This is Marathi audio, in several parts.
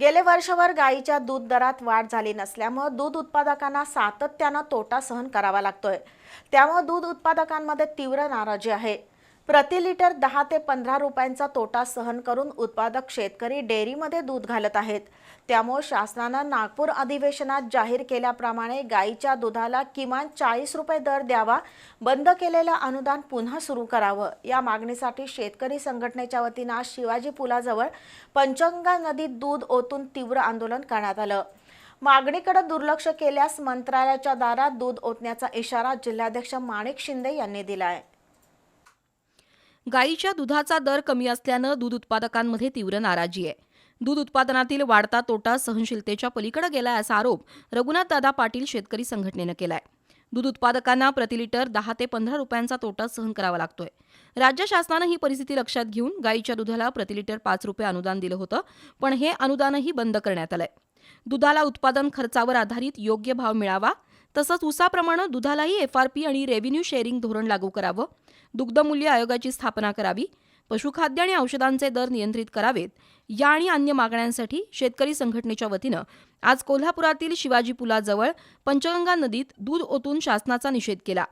गेले वर्षभर गायीच्या दूध दरात वाढ झाली नसल्यामुळे दूध उत्पादकांना सातत्यानं तोटा सहन करावा लागतोय. त्यामुळे दूध उत्पादकांमध्ये तीव्र नाराजी आहे. प्रति लिटर दहा ते पंधरा रुपयांचा तोटा सहन करून उत्पादक शेतकरी डेअरीमध्ये दूध घालत आहेत. त्यामुळे शासनानं नागपूर अधिवेशनात जाहीर केल्याप्रमाणे गायीच्या दुधाला किमान चाळीस रुपये दर द्यावा बंद केलेलं अनुदान पुन्हा सुरू करावं. या मागणीसाठी शेतकरी संघटनेच्या वतीनं आज शिवाजी पुलाजवळ पंचगंगा नदीत दूध ओतून तीव्र आंदोलन करण्यात आलं. मागणीकडे दुर्लक्ष केल्यास मंत्रालयाच्या दारात दूध ओतण्याचा इशारा जिल्हाध्यक्ष माणिक शिंदे यांनी दिला आहे गायीच्या दुधाचा दर कमी असल्यानं दूध उत्पादकांमध्ये तीव्र नाराजी आहे. दूध उत्पादनातील वाढता तोटा सहनशीलतेच्या पलीकडे गेलाय असा आरोप रघुनाथदादा पाटील शेतकरी संघटनेनं केलाय. दूध उत्पादकांना प्रति लिटर दहा ते पंधरा रुपयांचा तोटा सहन करावा लागतोय. राज्य शासनानं ही परिस्थिती लक्षात घेऊन गायीच्या दुधाला प्रति लिटर पाच रुपये अनुदान दिलं होतं पण हे अनुदानही बंद करण्यात आलंय. दुधाला उत्पादन खर्चावर आधारित योग्य भाव मिळावा तसंच उसाप्रमाणे दुधालाही एफआरपी आणि रेव्हेन्यू शेअरिंग धोरण लागू करावं दुग्धमूल्य आयोगाची स्थापना करावी पशुखाद्य आणि औषधांचे दर नियंत्रित करावेत या आणि अन्य मागण्यांसाठी शेतकरी संघटनेच्या वतीनं आज कोल्हापुरातील शिवाजी पुलाजवळ पंचगंगा नदीत दूध ओतून शासनाचा निषेध केला.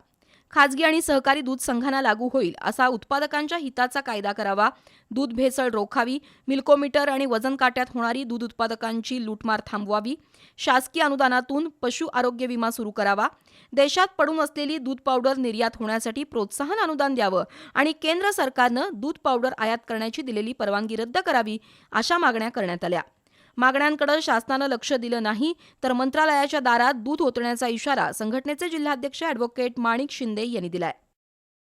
खाजगी आणि सहकारी दूध संघांना लागू होईल असा उत्पादकांच्या हिताचा कायदा करावा. दूध भेसळ रोखावी. मिल्कोमीटर आणि वजन काट्यात होणारी दूध उत्पादकांची लूटमार थांबवावी. शासकीय अनुदानातून पशु आरोग्य विमा सुरू करावा. देशात पडून असलेली दूध पावडर निर्यात होण्यासाठी प्रोत्साहन अनुदान द्यावं आणि केंद्र सरकारनं दूध पावडर आयात करण्याची दिलेली परवानगी रद्द करावी अशा मागण्या करण्यात आल्या. मागण्यांकडे शासनानं लक्ष दिलं नाही तर मंत्रालयाच्या दारात दूध ओतण्याचा इशारा संघटनेचे जिल्हाध्यक्ष अॅडव्होकेट माणिक शिंदे यांनी दिलाय.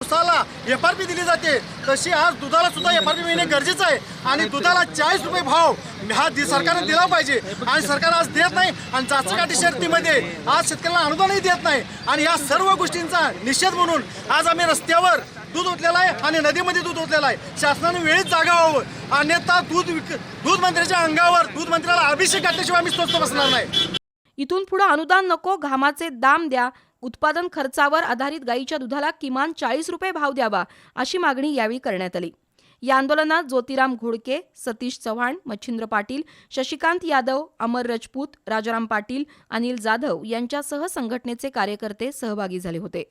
उसाला एफ आर पी दिली जाते. तशी आज दुधाला सुद्धा एफ आर पी मिळणे गरजेचं आहे. आणि दुधाला चाळीस रुपये भाव हा दि- सरकारने दिला पाहिजे. आणि सरकार आज देत नाही आणि जाचकाठी शर्तीमध्ये आज शेतकऱ्यांना अनुदानही देत नाही. आणि या सर्व गोष्टींचा निषेध म्हणून आज आम्ही रस्त्यावर दूध ओतलेलं आहे आणि नदीमध्ये दूध ओतलेलं आहे. शासनाने वेळीच जागा व्हावं. अन्यथा दूध विक दूध मंत्र्याच्या अंगावर दूध मंत्र्याला अभिषेक घातल्याशिवाय आम्ही स्वस्त बसणार नाही. इथून पुढे अनुदान नको घामाचे दाम द्या उत्पादन खर्चावर आधारित गायीच्या दुधाला किमान चाळीस रुपये भाव द्यावा अशी मागणी यावेळी करण्यात आली. या आंदोलनात ज्योतिराम घोडके सतीश चव्हाण मच्छिंद्र पाटील शशिकांत यादव अमर रजपूत राजाराम पाटील अनिल जाधव यांच्यासह संघटनेचे कार्यकर्ते सहभागी झाले होते.